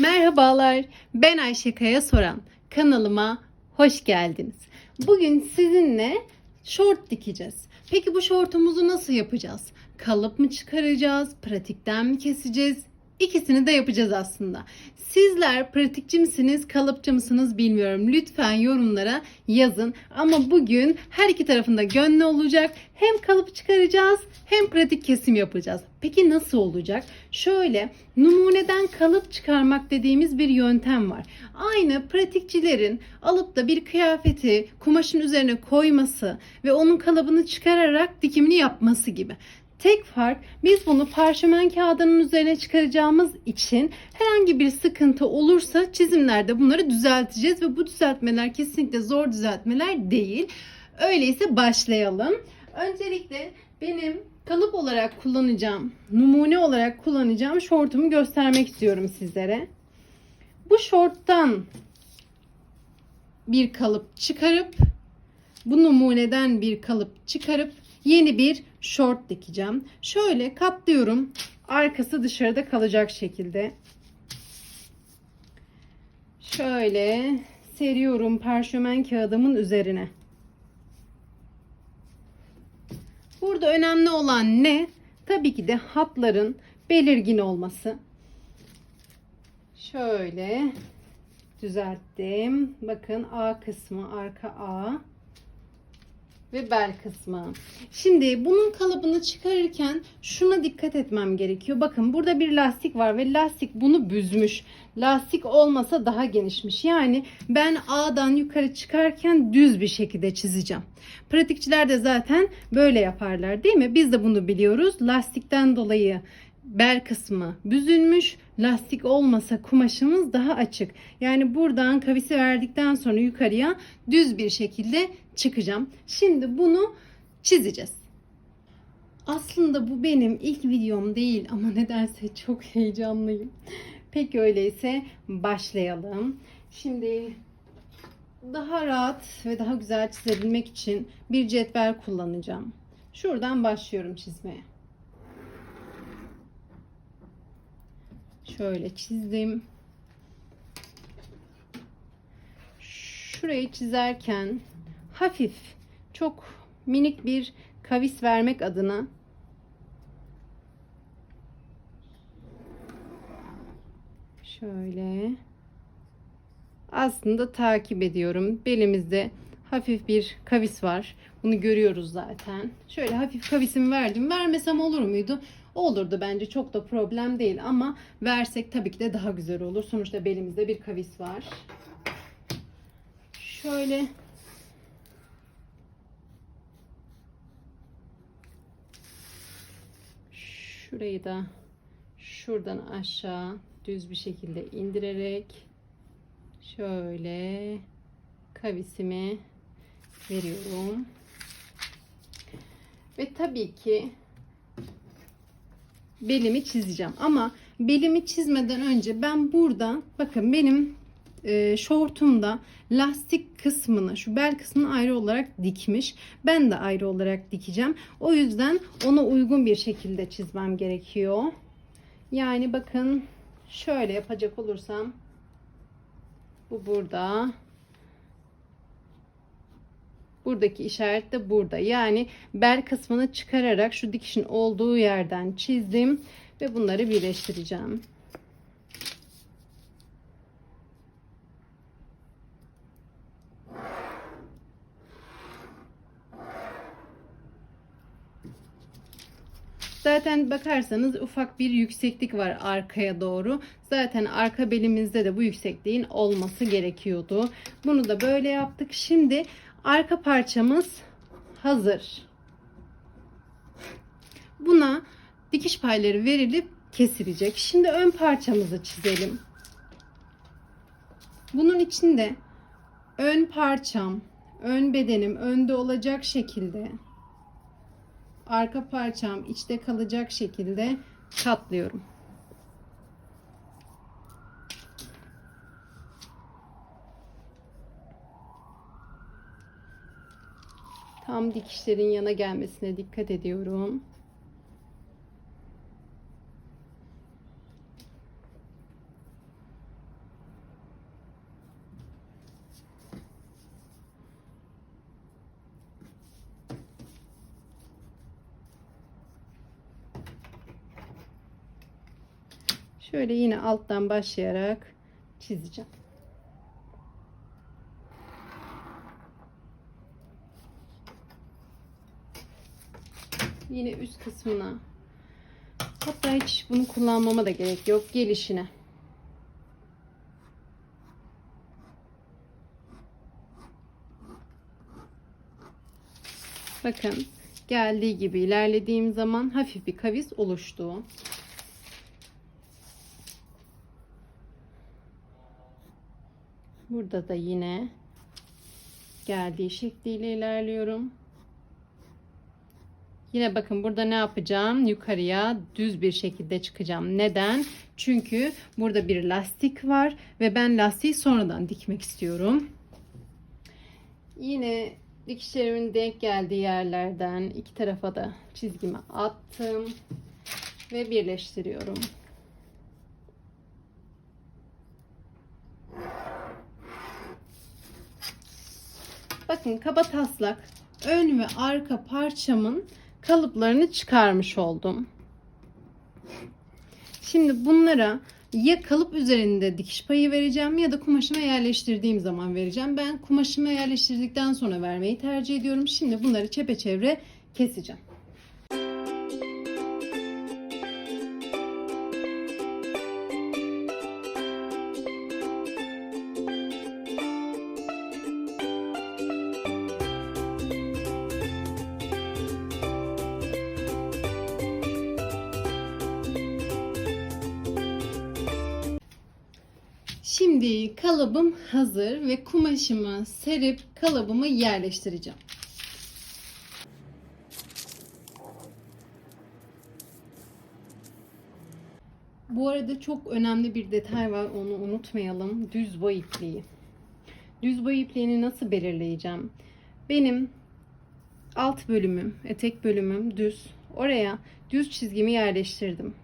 Merhabalar, ben Ayşe Kaya Soran. Kanalıma hoş geldiniz. Bugün sizinle şort dikeceğiz. Peki bu şortumuzu nasıl yapacağız? Kalıp mı çıkaracağız? Pratikten mi keseceğiz? İkisini de yapacağız aslında. Sizler pratikçi misiniz, kalıpçı mısınız bilmiyorum. Lütfen yorumlara yazın. Ama bugün her iki tarafında gönlü olacak. Hem kalıp çıkaracağız hem pratik kesim yapacağız. Peki nasıl olacak? Şöyle numuneden kalıp çıkarmak dediğimiz bir yöntem var. Aynı pratikçilerin alıp da bir kıyafeti kumaşın üzerine koyması ve onun kalıbını çıkararak dikimini yapması gibi. Tek fark biz bunu parşömen kağıdının üzerine çıkaracağımız için herhangi bir sıkıntı olursa çizimlerde bunları düzelteceğiz ve bu düzeltmeler kesinlikle zor düzeltmeler değil. Öyleyse başlayalım. Öncelikle benim kalıp olarak kullanacağım, numune olarak kullanacağım şortumu göstermek istiyorum sizlere. Bu şorttan bir kalıp çıkarıp bu numuneden bir kalıp çıkarıp yeni bir şort dikeceğim. Şöyle katlıyorum. Arkası dışarıda kalacak şekilde. Şöyle seriyorum parşömen kağıdımın üzerine. Burada önemli olan ne? Tabii ki de hatların belirgin olması. Şöyle düzelttim. Bakın A kısmı arka A ve bel kısmı. Şimdi bunun kalıbını çıkarırken şuna dikkat etmem gerekiyor. Bakın burada bir lastik var ve lastik bunu büzmüş. Lastik olmasa daha genişmiş. Yani ben A'dan yukarı çıkarken düz bir şekilde çizeceğim. Pratikçiler de zaten böyle yaparlar değil mi? Biz de bunu biliyoruz. Lastikten dolayı bel kısmı büzülmüş. Lastik olmasa kumaşımız daha açık. Yani buradan kavisi verdikten sonra yukarıya düz bir şekilde çıkacağım. Şimdi bunu çizeceğiz. Aslında bu benim ilk videom değil ama nedense çok heyecanlıyım. Peki öyleyse başlayalım. Şimdi daha rahat ve daha güzel çizebilmek için bir cetvel kullanacağım. Şuradan başlıyorum çizmeye. Şöyle çizdim. Şurayı çizerken hafif, çok minik bir kavis vermek adına şöyle aslında takip ediyorum. Belimizde hafif bir kavis var. Bunu görüyoruz zaten. Şöyle hafif kavisimi verdim. Vermesem olur muydu? Olurdu bence çok da problem değil ama versek tabii ki de daha güzel olur. Sonuçta belimizde bir kavis var. Şöyle şurayı da şuradan aşağı düz bir şekilde indirerek şöyle kavisimi veriyorum. Ve tabii ki belimi çizeceğim. Ama belimi çizmeden önce ben burada bakın benim e, şortumda lastik kısmını şu bel kısmını ayrı olarak dikmiş. Ben de ayrı olarak dikeceğim. O yüzden ona uygun bir şekilde çizmem gerekiyor. Yani bakın şöyle yapacak olursam bu burada. Buradaki işaret de burada. Yani bel kısmını çıkararak şu dikişin olduğu yerden çizdim ve bunları birleştireceğim. Zaten bakarsanız ufak bir yükseklik var arkaya doğru. Zaten arka belimizde de bu yüksekliğin olması gerekiyordu. Bunu da böyle yaptık. Şimdi arka parçamız hazır. Buna dikiş payları verilip kesilecek. Şimdi ön parçamızı çizelim. Bunun içinde ön parçam, ön bedenim önde olacak şekilde arka parçam içte kalacak şekilde katlıyorum. tam dikişlerin yana gelmesine dikkat ediyorum. Şöyle yine alttan başlayarak çizeceğim. Yine üst kısmına hatta hiç bunu kullanmama da gerek yok gelişine. Bakın geldiği gibi ilerlediğim zaman hafif bir kavis oluştu. Burada da yine geldiği şekliyle ilerliyorum. Yine bakın burada ne yapacağım? Yukarıya düz bir şekilde çıkacağım. Neden? Çünkü burada bir lastik var ve ben lastiği sonradan dikmek istiyorum. Yine dikişlerimin denk geldiği yerlerden iki tarafa da çizgimi attım ve birleştiriyorum. Bakın kaba taslak ön ve arka parçamın kalıplarını çıkarmış oldum. Şimdi bunlara ya kalıp üzerinde dikiş payı vereceğim ya da kumaşıma yerleştirdiğim zaman vereceğim. Ben kumaşıma yerleştirdikten sonra vermeyi tercih ediyorum. Şimdi bunları çepeçevre keseceğim. Şimdi kalıbım hazır ve kumaşımı serip kalıbımı yerleştireceğim. Bu arada çok önemli bir detay var onu unutmayalım. Düz boy ipliği. Düz boy ipliğini nasıl belirleyeceğim? Benim alt bölümüm, etek bölümüm düz. Oraya düz çizgimi yerleştirdim.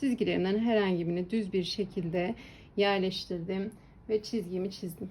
Çizgilerinden herhangi birini düz bir şekilde yerleştirdim ve çizgimi çizdim.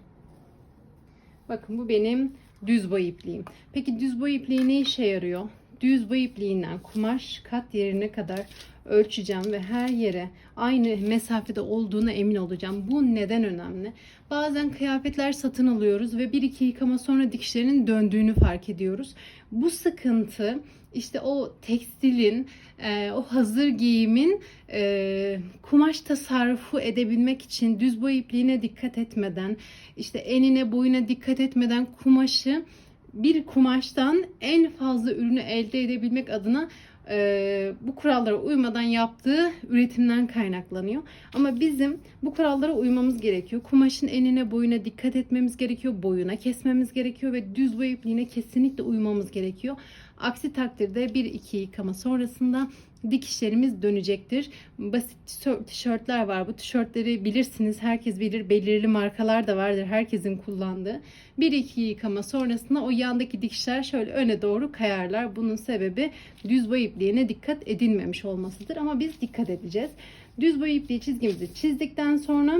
Bakın bu benim düz boy ipliğim. Peki düz boy ipliği ne işe yarıyor? Düz boy ipliğinden kumaş kat yerine kadar ölçeceğim ve her yere aynı mesafede olduğuna emin olacağım. Bu neden önemli? Bazen kıyafetler satın alıyoruz ve bir iki yıkama sonra dikişlerinin döndüğünü fark ediyoruz. Bu sıkıntı işte o tekstilin, e, o hazır giyimin e, kumaş tasarrufu edebilmek için düz boy ipliğine dikkat etmeden, işte enine boyuna dikkat etmeden kumaşı bir kumaştan en fazla ürünü elde edebilmek adına e, bu kurallara uymadan yaptığı üretimden kaynaklanıyor. Ama bizim bu kurallara uymamız gerekiyor. Kumaşın enine boyuna dikkat etmemiz gerekiyor. Boyuna kesmemiz gerekiyor ve düz boy kesinlikle uymamız gerekiyor. Aksi takdirde bir iki yıkama sonrasında dikişlerimiz dönecektir. Basit tişörtler var. Bu tişörtleri bilirsiniz. Herkes bilir. Belirli markalar da vardır. Herkesin kullandığı. Bir iki yıkama sonrasında o yandaki dikişler şöyle öne doğru kayarlar. Bunun sebebi düz boy ipliğine dikkat edilmemiş olmasıdır. Ama biz dikkat edeceğiz. Düz boy ipliği çizgimizi çizdikten sonra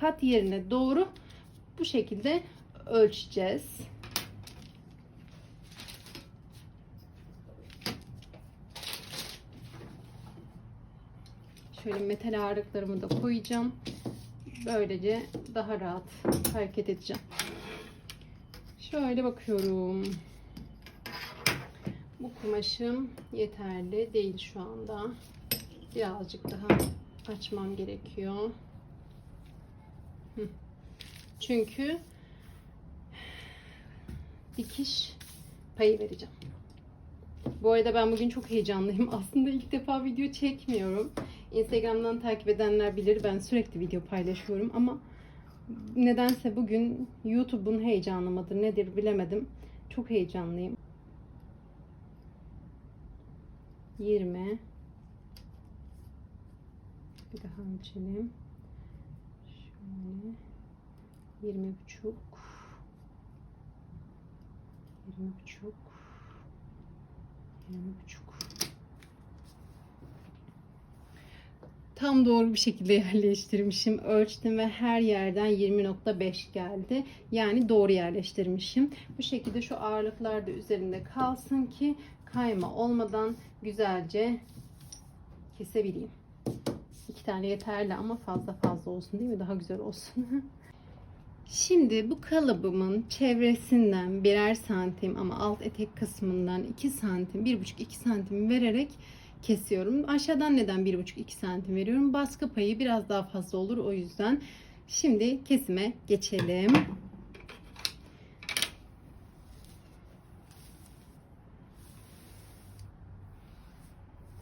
kat yerine doğru bu şekilde ölçeceğiz. Şöyle metal ağırlıklarımı da koyacağım. Böylece daha rahat hareket edeceğim. Şöyle bakıyorum. Bu kumaşım yeterli değil şu anda. Birazcık daha açmam gerekiyor. Çünkü dikiş payı vereceğim. Bu arada ben bugün çok heyecanlıyım. Aslında ilk defa video çekmiyorum. Instagram'dan takip edenler bilir ben sürekli video paylaşıyorum ama nedense bugün YouTube'un heyecanı mıdır nedir bilemedim. Çok heyecanlıyım. 20 bir daha ölçelim. Şöyle 20 buçuk 20 buçuk 20 buçuk tam doğru bir şekilde yerleştirmişim. Ölçtüm ve her yerden 20.5 geldi. Yani doğru yerleştirmişim. Bu şekilde şu ağırlıklar da üzerinde kalsın ki kayma olmadan güzelce kesebileyim. İki tane yeterli ama fazla fazla olsun değil mi? Daha güzel olsun. Şimdi bu kalıbımın çevresinden birer santim ama alt etek kısmından 2 santim, 1,5-2 santim vererek kesiyorum. Aşağıdan neden 1,5-2 santim veriyorum? Baskı payı biraz daha fazla olur o yüzden. Şimdi kesime geçelim.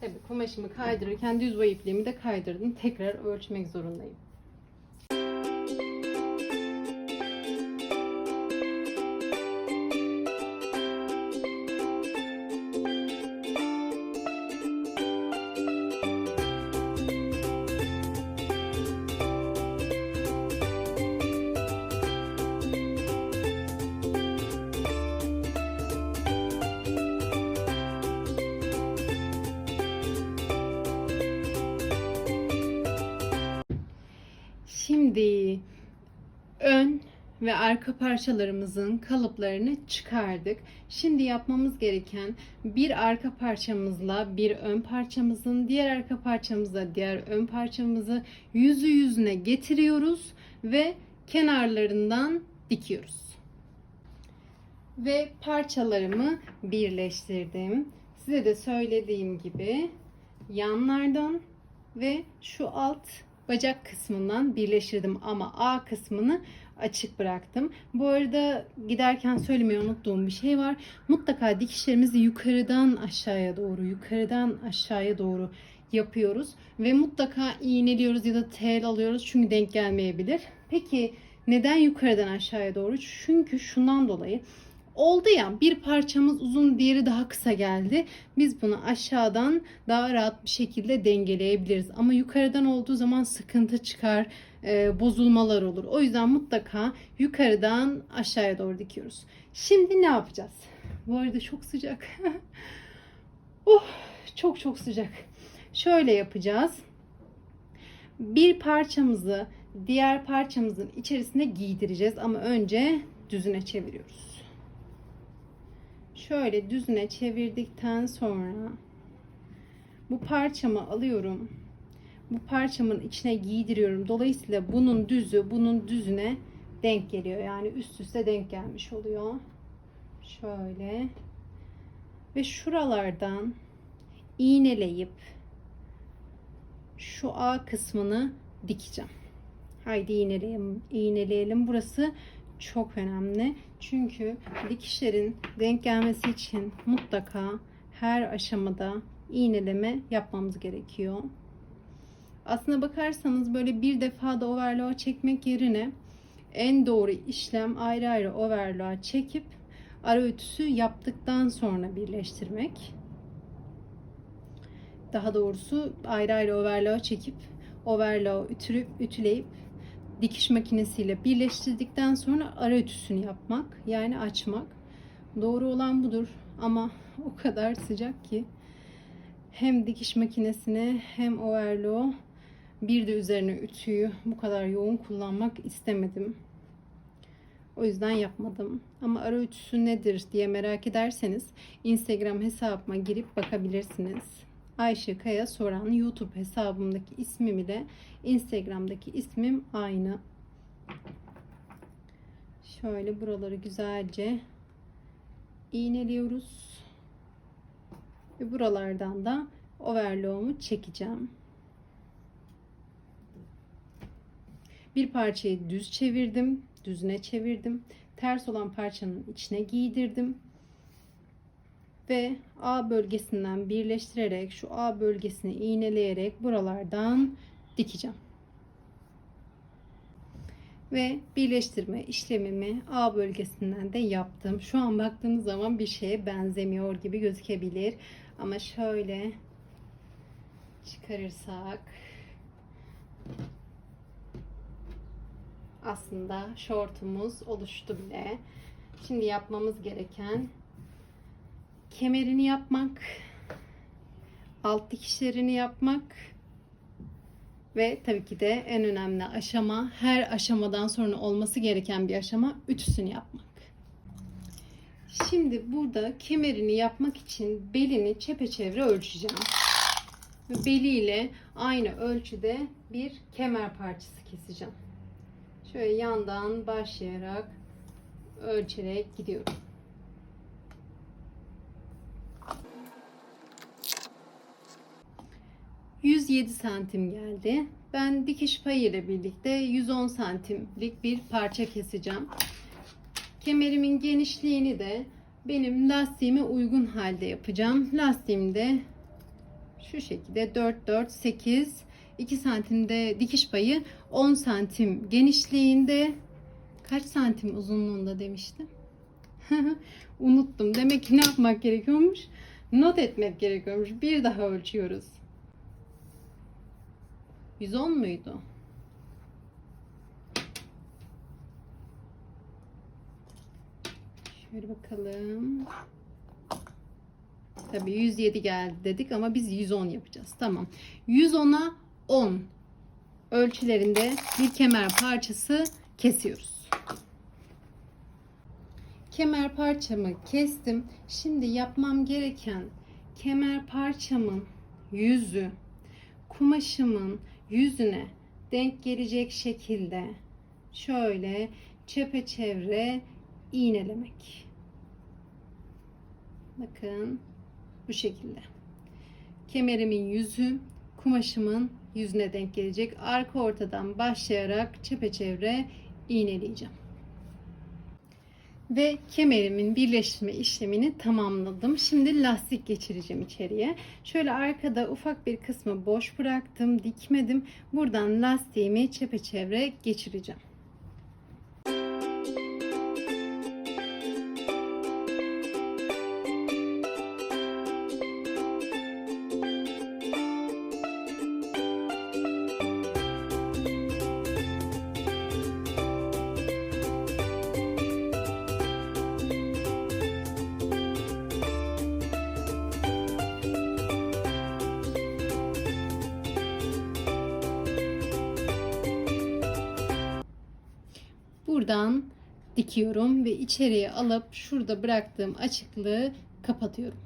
Tabii kumaşımı kaydırırken düz boy ipliğimi de kaydırdım. Tekrar ölçmek zorundayım. Ve arka parçalarımızın kalıplarını çıkardık. Şimdi yapmamız gereken bir arka parçamızla bir ön parçamızın diğer arka parçamızla diğer ön parçamızı yüzü yüzüne getiriyoruz ve kenarlarından dikiyoruz. Ve parçalarımı birleştirdim. Size de söylediğim gibi yanlardan ve şu alt bacak kısmından birleştirdim ama A kısmını açık bıraktım. Bu arada giderken söylemeyi unuttuğum bir şey var. Mutlaka dikişlerimizi yukarıdan aşağıya doğru, yukarıdan aşağıya doğru yapıyoruz ve mutlaka iğneliyoruz ya da tel alıyoruz çünkü denk gelmeyebilir. Peki neden yukarıdan aşağıya doğru? Çünkü şundan dolayı oldu ya bir parçamız uzun diğeri daha kısa geldi. Biz bunu aşağıdan daha rahat bir şekilde dengeleyebiliriz. Ama yukarıdan olduğu zaman sıkıntı çıkar, e, bozulmalar olur. O yüzden mutlaka yukarıdan aşağıya doğru dikiyoruz. Şimdi ne yapacağız? Bu arada çok sıcak. oh, çok çok sıcak. Şöyle yapacağız. Bir parçamızı diğer parçamızın içerisine giydireceğiz ama önce düzüne çeviriyoruz. Şöyle düzüne çevirdikten sonra bu parçamı alıyorum. Bu parçamın içine giydiriyorum. Dolayısıyla bunun düzü bunun düzüne denk geliyor. Yani üst üste denk gelmiş oluyor. Şöyle. Ve şuralardan iğneleyip şu A kısmını dikeceğim. Haydi iğneleyelim. iğneleyelim. Burası çok önemli. Çünkü dikişlerin denk gelmesi için mutlaka her aşamada iğneleme yapmamız gerekiyor. Aslına bakarsanız böyle bir defada overlock çekmek yerine en doğru işlem ayrı ayrı overlock çekip ara ütüsü yaptıktan sonra birleştirmek. Daha doğrusu ayrı ayrı overlock çekip overlock ütülüp ütüleyip dikiş makinesiyle birleştirdikten sonra ara ütüsünü yapmak yani açmak. Doğru olan budur ama o kadar sıcak ki hem dikiş makinesine hem overlock bir de üzerine ütüyü bu kadar yoğun kullanmak istemedim. O yüzden yapmadım. Ama ara ütüsü nedir diye merak ederseniz Instagram hesabıma girip bakabilirsiniz. Ayşe Kaya Soran YouTube hesabımdaki ismim ile Instagram'daki ismim aynı. Şöyle buraları güzelce iğneliyoruz. Ve buralardan da overlock'umu çekeceğim. Bir parçayı düz çevirdim. Düzüne çevirdim. Ters olan parçanın içine giydirdim ve A bölgesinden birleştirerek şu A bölgesini iğneleyerek buralardan dikeceğim. Ve birleştirme işlemimi A bölgesinden de yaptım. Şu an baktığınız zaman bir şeye benzemiyor gibi gözükebilir. Ama şöyle çıkarırsak aslında şortumuz oluştu bile. Şimdi yapmamız gereken kemerini yapmak, alt dikişlerini yapmak ve tabii ki de en önemli aşama her aşamadan sonra olması gereken bir aşama ütüsünü yapmak. Şimdi burada kemerini yapmak için belini çepeçevre ölçeceğim. beliyle aynı ölçüde bir kemer parçası keseceğim. Şöyle yandan başlayarak ölçerek gidiyorum. ...107 santim geldi. Ben dikiş payı ile birlikte 110 santimlik bir parça keseceğim. Kemerimin genişliğini de benim lastiğime uygun halde yapacağım. Lastiğim de şu şekilde 4 4 8 2 santimde dikiş payı 10 santim genişliğinde kaç santim uzunluğunda demiştim. Unuttum. Demek ki ne yapmak gerekiyormuş? Not etmek gerekiyormuş. Bir daha ölçüyoruz. 110 muydu? Şöyle bakalım. Tabii 107 geldi dedik ama biz 110 yapacağız. Tamam. 110'a 10 ölçülerinde bir kemer parçası kesiyoruz. Kemer parçamı kestim. Şimdi yapmam gereken kemer parçamın yüzü kumaşımın yüzüne denk gelecek şekilde şöyle çepeçevre iğnelemek. Bakın bu şekilde. Kemerimin yüzü kumaşımın yüzüne denk gelecek. Arka ortadan başlayarak çepeçevre iğneleyeceğim. Ve kemerimin birleştirme işlemini tamamladım. Şimdi lastik geçireceğim içeriye. Şöyle arkada ufak bir kısmı boş bıraktım, dikmedim. Buradan lastiğimi çepeçevre geçireceğim. Buradan dikiyorum ve içeriye alıp şurada bıraktığım açıklığı kapatıyorum.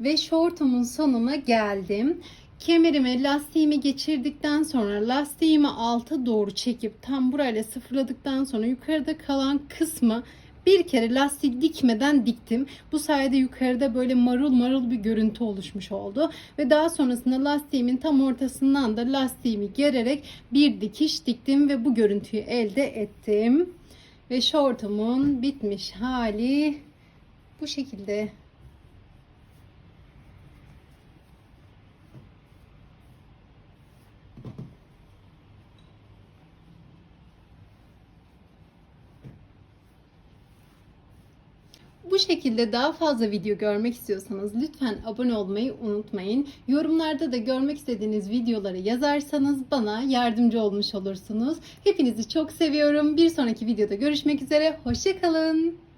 Ve şortumun sonuna geldim. Kemerime lastiğimi geçirdikten sonra lastiğimi alta doğru çekip tam burayla sıfırladıktan sonra yukarıda kalan kısmı bir kere lastik dikmeden diktim. Bu sayede yukarıda böyle marul marul bir görüntü oluşmuş oldu. Ve daha sonrasında lastiğimin tam ortasından da lastiğimi gererek bir dikiş diktim ve bu görüntüyü elde ettim. Ve şortumun bitmiş hali bu şekilde. Şekilde daha fazla video görmek istiyorsanız lütfen abone olmayı unutmayın. Yorumlarda da görmek istediğiniz videoları yazarsanız bana yardımcı olmuş olursunuz. Hepinizi çok seviyorum. Bir sonraki videoda görüşmek üzere. Hoşçakalın.